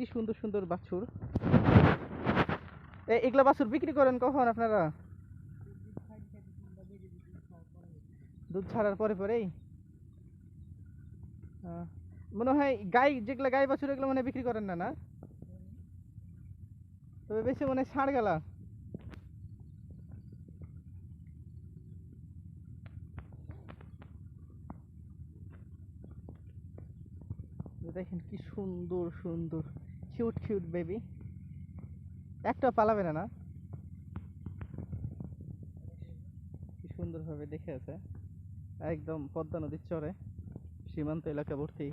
কি সুন্দর সুন্দর বাছুর। এগুলা বাছুর বিক্রি করেন কখন আপনারা? দুধ ছাড়ার পরে পরেই? মনে হয় গাই, যেগুলা গাই বাছুর, এগুলো মনে বিক্রি করেন না না? তবে বেশি মনে ছাড় গেলা। দেখেন কি সুন্দর সুন্দর। কিউট কিউট বেবি একটা পালাবে না না? কি সুন্দরভাবে দেখে আছে। একদম পদ্মা নদীর চরে, সীমান্ত এলাকাবর্তী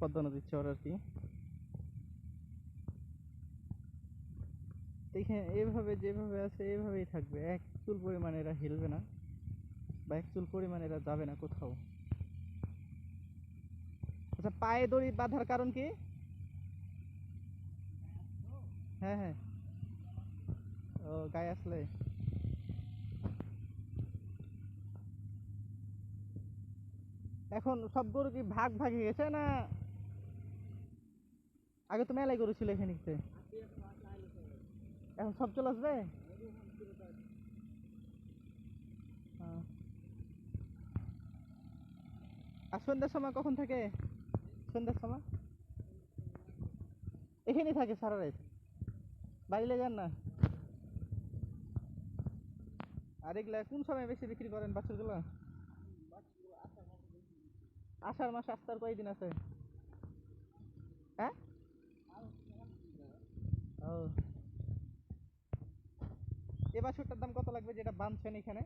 পদ্মা নদীর চর আর কি। এখানে এভাবে যেভাবে আছে, এভাবেই থাকবে। এক চুল পরিমাণে এরা হিলবে না, বা এক চুল পরিমাণে এরা যাবে না কোথাও। আচ্ছা পায়ে দড়ি বাঁধার কারণ কি? হ্যাঁ হ্যাঁ। ও, গায়ে আসলে। এখন সব গরু কি ভাগ ভাগ হয়ে গেছে না? আগে তো মেলাই গরু ছিল এখানে এখন সব চলে আসবে? আর সন্ধ্যার সময় কখন থাকে? সন্ধ্যার সময়? এখানেই থাকে সারা রাত। বাড়িলে যান না? আর এগুলা কোন সময় বেশি বিক্রি করেন বাছুরগুলো? আষাঢ় মাস আসতে আর কয়দিন আছে? হ্যাঁ? ও। এ বাছুরটার দাম কত লাগবে যেটা বাঁধছেন এখানে?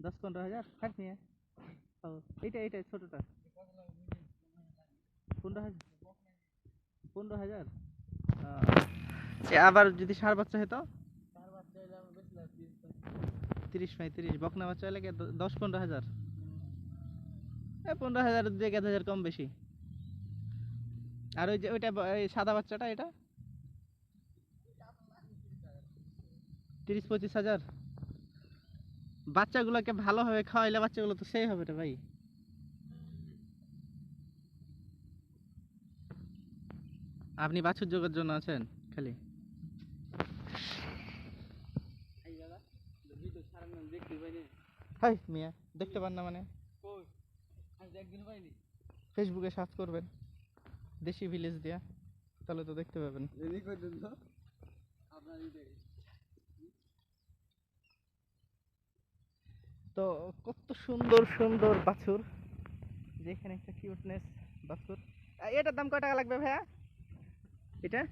দশ পনেরো হাজার? হাট নিয়ে। ও, এইটা এইটা ছোটটা। পনেরো হাজার পনেরো হাজার? আবার যদি সার বাচ্চা হতো তিরিশ পঁয়ত্রিশ বকনা বাচ্চা হলে দশ, পনেরো হাজার? পনেরো হাজার দু এক হাজার কম বেশি। আর ওই যে, ওইটা সাদা বাচ্চাটা, এটা? তিরিশ, পঁচিশ হাজার? বাচ্চাগুলোকে ভালোভাবে খাওয়াইলে বাচ্চাগুলো তো সেই হবে রে ভাই। আপনি বাছুর যোগের জন্য আছেন, খালি। হাই, মিয়া, দেখতে পান না মানে? ফেসবুকে সার্চ করবেন। দেশি ভিলেজ দিয়া, তাহলে তো দেখতে পাবেন। তো কত সুন্দর সুন্দর বাছুর। যেখানে একটা কিউটনেস বাছুর। এটার দাম কয় টাকা লাগবে ভাইয়া? এটা?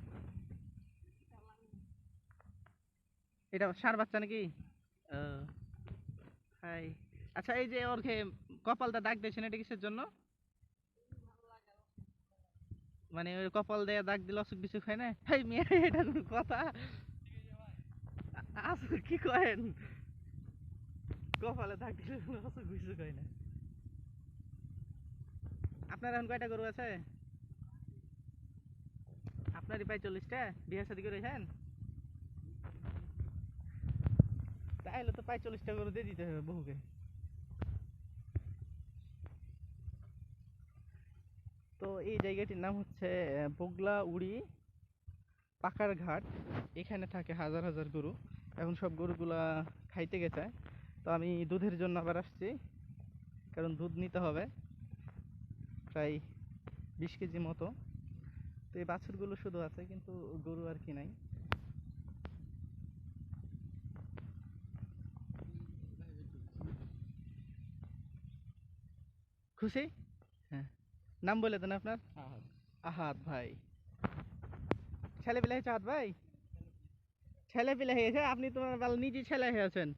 এটা সার বাচ্চা নাকি? হাই। আচ্ছা এই যে ওর খেয়ে কপালটা দাগ দিয়েছেন এটা কিসের জন্য? মানে ওই কপাল দিয়ে দাগ দিলে অসুখ বিসুখ হয় না? হাই মেয়ে এটা কথা? আ- কি করেন কপালে দিলে কোনো অসুখ বিসুখ হয় না। আপনার এখন কয়টা গরু আছে? আপনারই প্রায় চল্লিশটা। বিয়ে শাদি করেছেন তাইলে তো প্রায় চল্লিশটা গরু দিয়ে দিতে হবে বহুকে তো এই জায়গাটির নাম হচ্ছে বগলা উড়ি পাকার ঘাট এখানে থাকে হাজার হাজার গরু। এখন সব গরুগুলা খাইতে গেছে। তো আমি দুধের জন্য আবার আসছি কারণ দুধ নিতে হবে প্রায় বিশ কেজি মতো। তো এই বাছুরগুলো শুধু আছে কিন্তু গরু আর কি নাই। খুশি? হ্যাঁ। নাম বলে দেন আপনার? আহাদ। ভাই। ছেলে পিলে হয়েছে আহাদ ভাই? ছেলে পিলে হয়েছে? আপনি তোমার বাল নিজে ছেলে হয়েছেন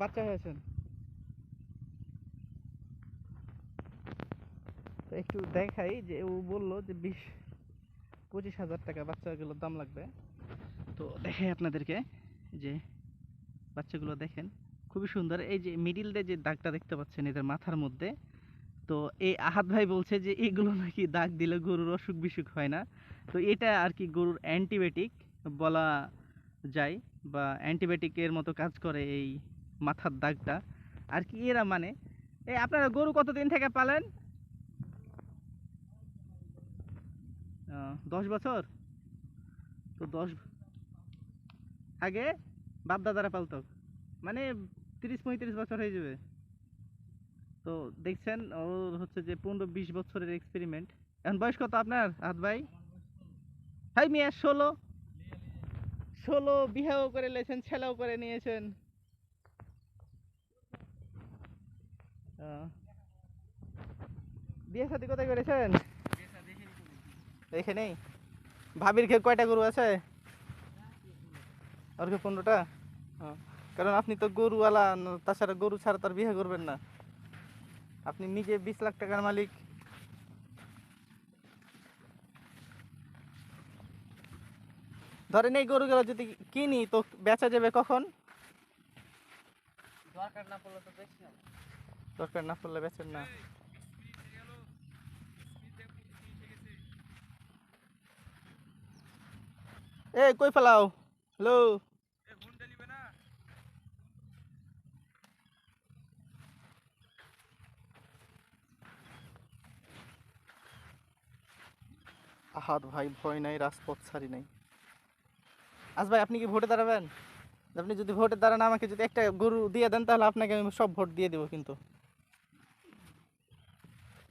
বাচ্চা হয়েছেন। তো একটু দেখাই যে ও বলল যে বিশ, পঁচিশ হাজার টাকা বাচ্চাগুলোর দাম লাগবে। তো দেখাই আপনাদেরকে যে বাচ্চাগুলো দেখেন, খুবই সুন্দর। এই যে মিডিল দিয়ে যে দাগটা দেখতে পাচ্ছেন, এদের মাথার মধ্যে। তো এই আহাত ভাই বলছে যে এগুলো নাকি দাগ দিলে গরুর অসুখ বিসুখ হয় না। তো এটা আর কি গরুর অ্যান্টিবায়োটিক বলা যায় বা অ্যান্টিবায়োটিকের মতো কাজ করে এই মাথার দাগটা। আর কি এরা মানে? এই আপনারা গরু কতদিন থেকে পালেন? দশ বছর? তো দশ আগে বাপ দাদারা পালতো। মানে তিরিশ পঁয়ত্রিশ বছর হয়ে যাবে। তো দেখছেন ওর হচ্ছে যে পনেরো বিশ বছরের এক্সপেরিমেন্ট এখন বয়স কত আপনার হাত ভাই? হাই মিয়া, ষোলো। ষোলো বিহাও করে নিয়েছেন ছেলেও করে নিয়েছেন। বিয়ে সাথে কোথায় করেছেন? এখানেই ভাবির খেয়ে কয়টা গরু আছে? ওর খেয়ে পনেরোটা? কারণ আপনি তো গরুওয়ালা তাছাড়া গরু ছাড়া তার বিয়ে করবেন না। আপনি নিজে বিশ লাখ টাকার মালিক। ধরেন এই গরুগুলো যদি কিনি তো বেচা যাবে কখন? দরকার না পড়লে তো বেশি দরকার না পড়লে বেচেন না। এ কই ফেলাও? হ্যালো? ভাই, ভয় নাই, রাজপথ ছাড়ি নাই। আজ ভাই, আপনি কি ভোটে দাঁড়াবেন? আপনি যদি ভোটে দাঁড়ান, আমাকে যদি একটা গরু দিয়ে দেন, তাহলে আপনাকে আমি সব ভোট দিয়ে দেবো কিন্তু।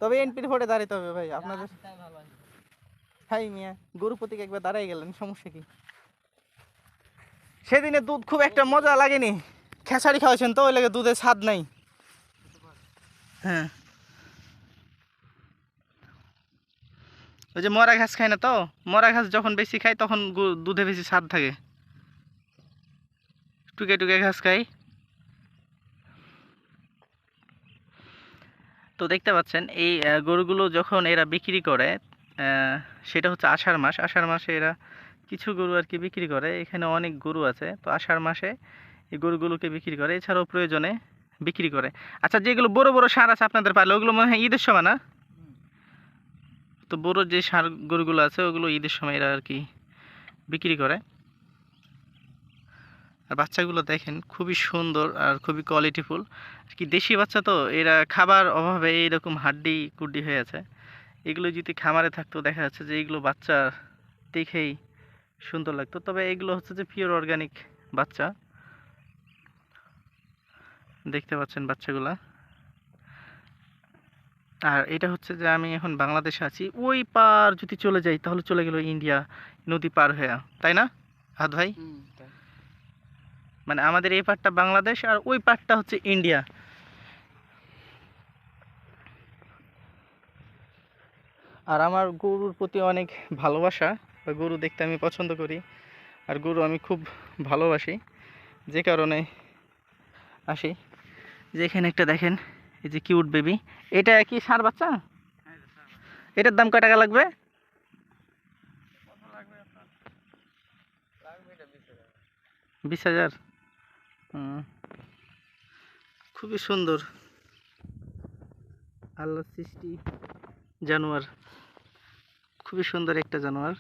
তবে এনপির ভোটে দাঁড়াইতে হবে ভাই আপনাদের হাই মিয়া গরু প্রতীক একবার দাঁড়াই গেলেন সমস্যা কি? সেদিনে দুধ খুব একটা মজা লাগেনি। খেসারি খাওয়াছেন তো ওই লাগে দুধের স্বাদ নাই। হ্যাঁ। ওই যে মরা ঘাস খায় না তো মরা ঘাস যখন বেশি খায় তখন দুধে বেশি স্বাদ থাকে। টুকে টুকে ঘাস খাই তো দেখতে পাচ্ছেন এই গরুগুলো যখন এরা বিক্রি করে সেটা হচ্ছে আষাঢ় মাস। আষাঢ় মাসে এরা কিছু গরু আর কি বিক্রি করে। এখানে অনেক গরু আছে। তো আষাঢ় মাসে এই গরুগুলোকে বিক্রি করে। এছাড়াও প্রয়োজনে বিক্রি করে। আচ্ছা যেগুলো বড় বড় সার আছে আপনাদের পারলে ওগুলো মনে হয় ঈদের সময় না? তো বড় যে সার গরুগুলো আছে, ওগুলো ঈদের সময় এরা আর কি বিক্রি করে। আর বাচ্চাগুলো দেখেন খুবই সুন্দর আর খুবই কোয়ালিটিফুল কি দেশি বাচ্চা তো, এরা খাবার অভাবে এইরকম হাড্ডি কুড্ডি হয়ে আছে। এগুলো যদি খামারে থাকতো, দেখা যাচ্ছে যে এইগুলো বাচ্চা দেখেই সুন্দর লাগতো। তবে এগুলো হচ্ছে যে পিওর অর্গানিক বাচ্চা। দেখতে পাচ্ছেন বাচ্চাগুলা। আর এটা হচ্ছে যে আমি এখন বাংলাদেশে আছি। ওই পার যদি চলে যাই, তাহলে চলে গেল ইন্ডিয়া নদী পার হয়ে। তাই না? হাত ভাই? মানে আমাদের এই পারটা বাংলাদেশ আর ওই পারটা হচ্ছে ইন্ডিয়া। আর আমার গরুর প্রতি অনেক ভালোবাসা গরু দেখতে আমি পছন্দ করি। আর গরু আমি খুব ভালোবাসি যে কারণে আসি। যে এখানে একটা দেখেন এই যে কিউট বেবি এটা কি সার বাচ্চা? এটার দাম কয় টাকা লাগবে? বিশ হাজার। খুবই সুন্দর। আল্লাহ সৃষ্টি জানোয়ার। খুবই সুন্দর একটা জানোয়ার।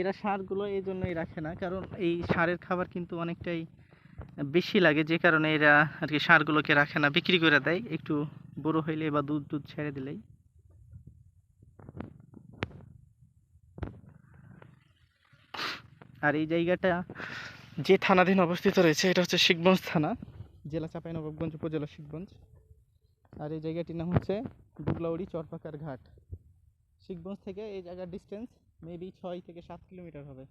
এরা সারগুলো এই জন্যই রাখে না, কারণ এই সারের খাবার কিন্তু অনেকটাই বেশি লাগে, যে কারণে এরা আর কি সারগুলোকে রাখে না, বিক্রি করে দেয়। একটু বড় হইলে বা দুধ দুধ ছেড়ে দিলেই। আর এই জায়গাটা যে থানাধীন অবস্থিত রয়েছে, এটা হচ্ছে শিখগঞ্জ থানা। জেলা চাঁপাইনবাবগঞ্জ উপজেলা শিখগঞ্জ। আর এই জায়গাটির নাম হচ্ছে দুগলাউড়ি চরপাকার ঘাট। শিখগঞ্জ থেকে এই জায়গার ডিস্টেন্স মেবি ছয় থেকে সাত কিলোমিটার হবে।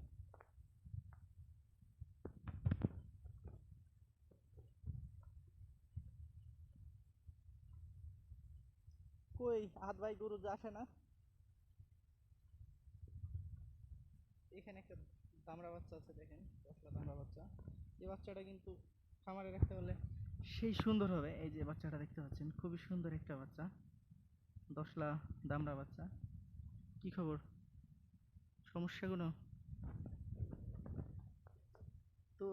কই, হাত ভাই গরু আসে না। এখানে একটা দামড়া বাচ্চা আছে দেখেন দশটা দামড়া বাচ্চা। এই বাচ্চাটা কিন্তু খামারে রাখতে পারলে সেই সুন্দর হবে। এই যে বাচ্চাটা দেখতে পাচ্ছেন, খুবই সুন্দর একটা বাচ্চা, দশলা দামড়া বাচ্চা। কি খবর? সমস্যা কোনো তো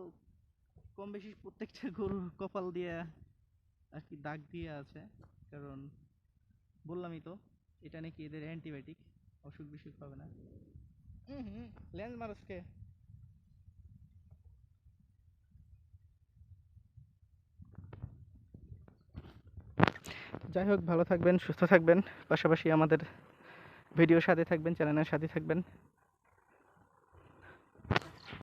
কম বেশি প্রত্যেকটা গরুর কপাল দিয়ে আর কি দাগ দিয়ে আছে, কারণ বললামই তো, এটা নাকি এদের অ্যান্টিবায়োটিক অসুখ বিসুখ হবে না। लेंस मार उसके যাই হোক ভালো থাকবেন সুস্থ থাকবেন পাশাপাশি আমাদের ভিডিওর সাথে থাকবেন চ্যানেলের সাথে থাকবেন